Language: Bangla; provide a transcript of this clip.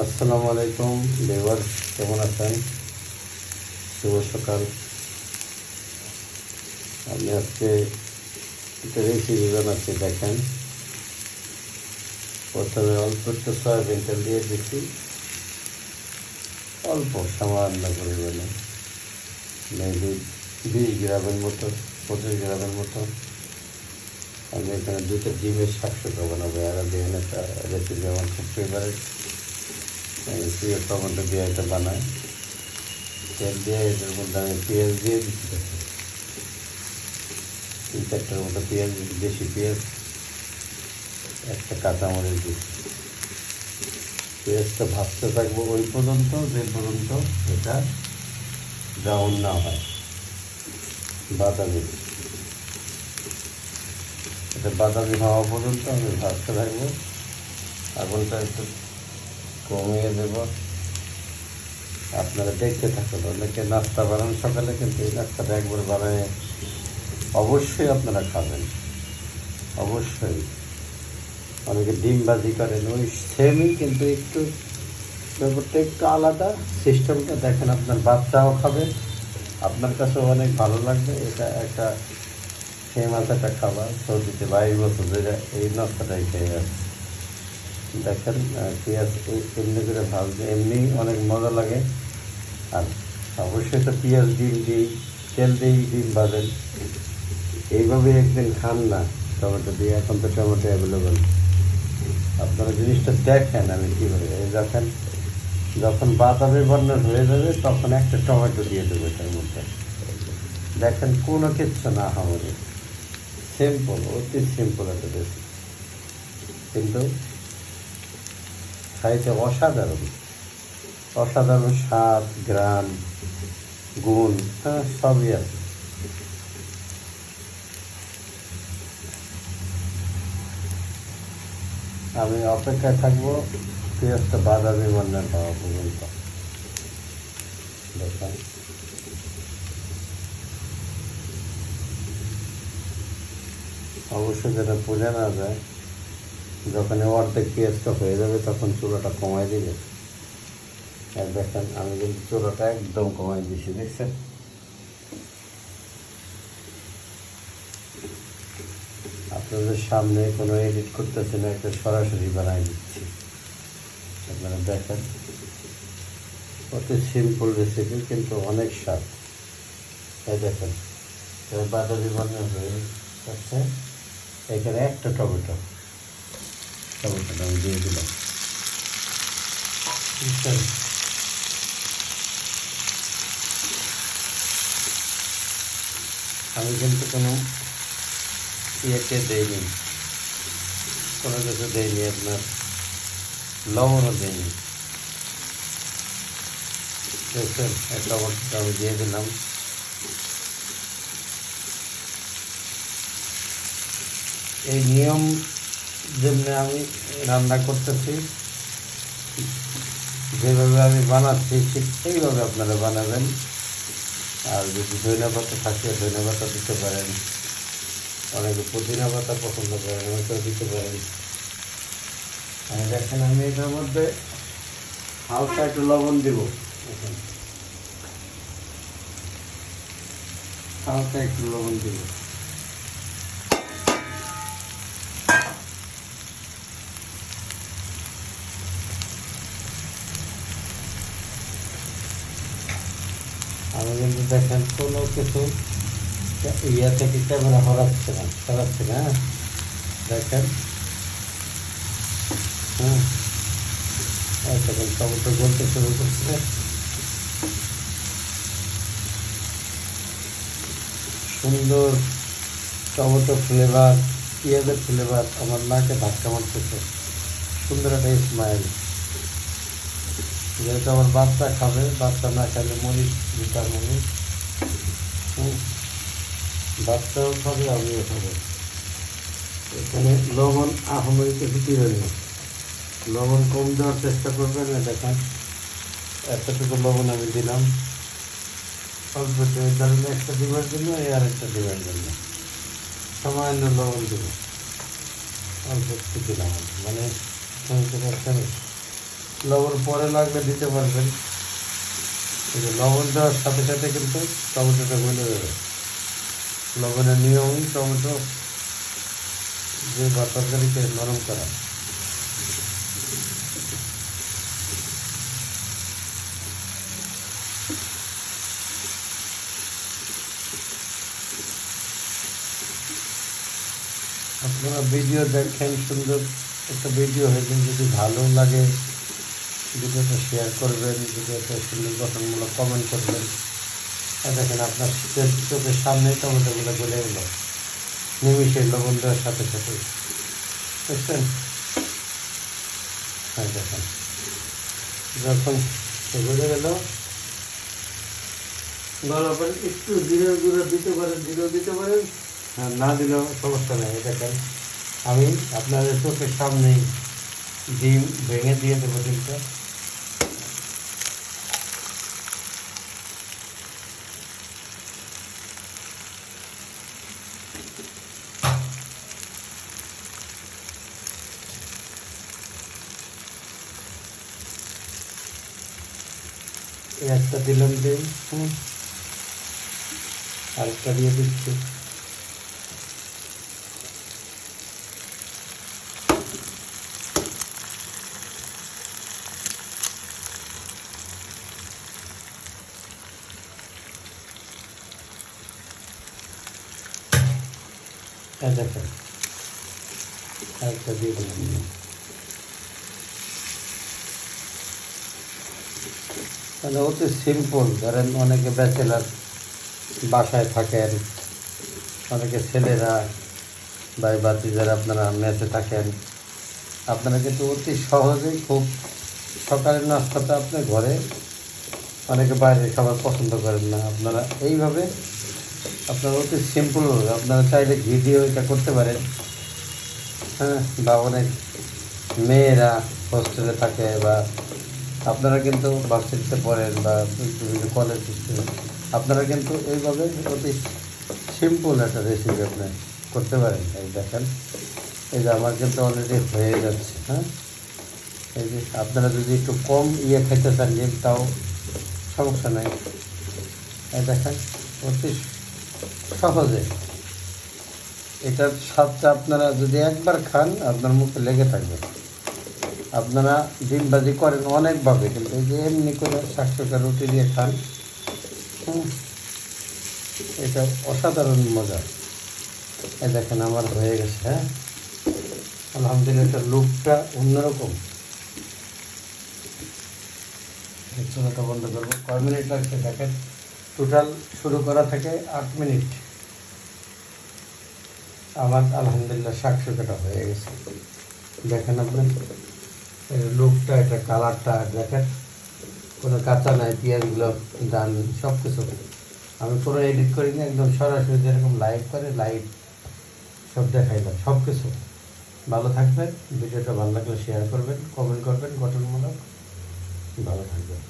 আসসালামু আলাইকুম লেবার কেমন আছেন? শুভ সকাল। আমি আজকে রেসিপি বানাচ্ছি দেখেন। প্রথমে অল্প একটু সয়াবিন তেল দিয়ে দিচ্ছি। অল্প সামান্য পরিমাণে মেবি বিশ গ্রামের মতো, পঁচিশ গ্রামের মতো। আমি এখানে দুটো ডিমের শাকসুকা বানাবো আর একটা রেসিপি আমার খুব ফেভারিট প্রিয় টমেটো দিয়ে এটা বানাই তেল দিয়ে এটার মধ্যে আমি পেঁয়াজ দিয়ে দিচ্ছি তিন চারটার মতো পেঁয়াজ বেশি পেঁয়াজ একটা কাঁচামরিচ দিচ্ছি পেঁয়াজটা ভাজতে থাকব ওই পর্যন্ত যে পর্যন্ত এটা ব্রাউন না হয়। বাদামি এটা বাদামি হওয়া পর্যন্ত আমি ভাজতে থাকব। আগুনটা একটু কমিয়ে দেব। আপনারা দেখতে থাকুন, অনেকে নাস্তা বানান সকালে, কিন্তু এই নাস্তাটা একবার বানায় অবশ্যই আপনারা খাবেন। অবশ্যই। অনেকে ডিম বাজি করেন, ওই সেমই কিন্তু একটু ব্যাপারটা একটু আলাদা। সিস্টেমটা দেখেন, আপনার বাচ্চাও খাবে। আপনার কাছেও অনেক ভালো লাগবে। এটা একটা ফেমাস একটা খাবার। সৌদিতে বাইশ বছর ধরে এই নাস্তাটাই খেয়ে যাচ্ছে দেখেন পেঁয়াজ এমনি করে ভাজলে এমনি অনেক মজা লাগে। আর অবশ্যই তো পেঁয়াজ, ডিম দিই তেল দিই ডিম ভাজেন। এইভাবে একদিন খান না, টমেটো দিয়ে। এখন তো টমেটো অ্যাভেলেবল আপনারা জিনিসটা দেখেন আমি কীভাবে। দেখেন, যখন বাতাবে বন্যা হয়ে যাবে, তখন একটা টমেটো দিয়ে দেবো তার মধ্যে। দেখেন, কোনো কিচ্ছু না হবে সিম্পল অতি সিম্পল একটা কিন্তু খাইতে অসাধারণ। অসাধারণ স্বাদ, গ্রাম, গুণ হ্যাঁ সবই আছে। আমি অপেক্ষায় থাকব পেঁয়াজটা বাদামি বন্যার হওয়া পর্যন্ত। অবশ্যই যেটা বোঝা না যায় যখন অর্ধেক পেঁয়াজটা হয়ে যাবে, তখন চুলাটা কমাই দিবে। আর দেখেন, আমি কিন্তু চুলাটা একদম কমাই দিয়েছি, দেখছেন? আপনাদের সামনে কোনো এডিট করতেছে না একটা সরাসরি বানাই দিচ্ছি। আপনারা দেখেন অতি সিম্পল রেসিপি কিন্তু অনেক স্বাদ। এই দেখেন বাদামি বানানো হয়ে যাচ্ছে, এখানে একটা টমেটো। টমেটোটা আমি দিয়ে দিলাম? আমি কিন্তু কোনো ইয়েতে দেইনি কোনো কিছু দেইনি আপনার লবণও দেখছেন একটা আমি দিয়ে দিলাম এই নিয়ম যেমনি আমি রান্না করতেছি, যেভাবে আমি বানাচ্ছি, ঠিক সেইভাবে আপনারা বানাবেন। আর যদি ধনিয়া পাতা থাকে ধনিয়া পাতা দিতে পারেন। অনেকে পুদিনা পাতা পছন্দ করেন ওইটাও দিতে পারেন। আর দেখেন, আমি এটার মধ্যে হালকা একটু লবণ দিব। হালকা একটু লবণ দিব। আমি কিন্তু দেখেন কোনো কিছু ইয়া থেকে ক্যামেরা হরাচ্ছে না সরাচ্ছে না হ্যাঁ? দেখেন। হ্যাঁ। দেখেন টমেটো গলতে শুরু করছে। সুন্দর টমেটো ফ্লেভার পেঁয়াজের ফ্লেভার আমার নাকে ধাক্কা মারতেছে। সুন্দর একটা স্মাইল যেহেতু আমার বাচ্চা খাবে, বাচ্চা না খাইলে মরিচ হুম। বাচ্চাও খাবে, আমিও খাব এখানে লবণ আহমের কিছু দিবেন না লবণ কম দেওয়ার চেষ্টা করবেন না দেখেন, এতটুকু লবণ আমি দিলাম অল্প একটু একটা দিবার জন্য, এই আর একটা দিবার জন্য সামান্য লবণ দেবো অল্প একটু দিলাম। মানে বুঝতে পারছেন লবণ পরে লাগলে দিতে পারবেন। লবণ দেওয়ার সাথে সাথে কিন্তু টমেটোটা গলে যাবে। লবণের নিয়মই টমেটো যে বা তরকারিকে নরম করা। আপনারা ভিডিও দেখেন, সুন্দর একটা ভিডিও হয়েছে যদি ভালো লাগে ভিডিওটা শেয়ার করবেন ভিডিওটা সুন্দর গঠনমূলক কমেন্ট করবেন। আর দেখেন আপনার চোখের- চোখের সামনে টমেটোগুলো গলে এলো নিমিশে লবণ দেওয়ার সাথে সাথে। বুঝছেন হ্যাঁ দেখেন। যখন গলে গেল, গলার একটু জিরে গুঁড়ো দিতে পারেন, জিরেও দিতে পারেন। না দিলেও সমস্যা নেই। দেখেন, আমি আপনাদের চোখের সামনেই ডিম ভেঙে দিয়ে দেবো ডিমটা। এই একটা দিলাম ডিম হুম আরেকটা দিয়ে দিচ্ছি। এই দেখেন আরেকটা দিয়ে দিলাম। মানে অতি সিম্পল ধরেন অনেকে ব্যাচেলার বাসায় থাকেন, অনেকে ছেলেরা ভাই বাতি যারা আপনারা মেসে থাকেন। আপনারা কিন্তু অতি সহজেই খুব সকালের নাস্তাটা আপনি ঘরে অনেকে বাইরে খাবার পছন্দ করেন না। আপনারা এইভাবে আপনারা অতি সিম্পলভাবে আপনারা চাইলে ঘি দিয়েও এটা করতে পারেন। হ্যাঁ বা অনেক মেয়েরা হোস্টেলে থাকে বা আপনারা কিন্তু ভার্সিটিতে পড়েন বা বিভিন্ন কলেজ আপনারা কিন্তু এইভাবে অতি সিম্পল একটা রেসিপি আপনি করতে পারেন। এই দেখেন, এই যে আমার কিন্তু অলরেডি হয়ে যাচ্ছে হ্যাঁ? এই যে আপনারা যদি একটু কম ইয়ে খেতে চান যে তাও সমস্যা নেই। এই দেখেন, অতি সহজে। এটার স্বাদটা আপনারা যদি একবার খান, আপনার মুখে লেগে থাকবে। আপনারা ডিমবাজি করেন অনেকভাবে, কিন্তু এই যে এমনি করে শাকসুকা রুটি দিয়ে খান এটা অসাধারণ মজা। এই দেখেন আমার হয়ে গেছে হ্যাঁ? আলহামদুলিল্লাহ এটা লুকটা অন্যরকম। চুলাটা বন্ধ করব। কয় মিনিট লাগছে দেখেন? টোটাল শুরু করা থেকে আট মিনিট। আমার আলহামদুলিল্লাহ শাকসুকাটা হয়ে গেছে। দেখেন আপনি? এর লুকটা, এটা কালারটা, দেখেন, কোনো কাঁচা নাই পেঁয়াজগুলো ডান সব কিছু আমি কোনো এডিট করিনি একদম সরাসরি যেরকম লাইভ করে লাইভ সব দেখাইলাম সব কিছু ভালো থাকবেন, ভিডিওটা ভালো লাগলে শেয়ার করবেন কমেন্ট করবেন, গঠনমূলক। ভালো থাকবেন।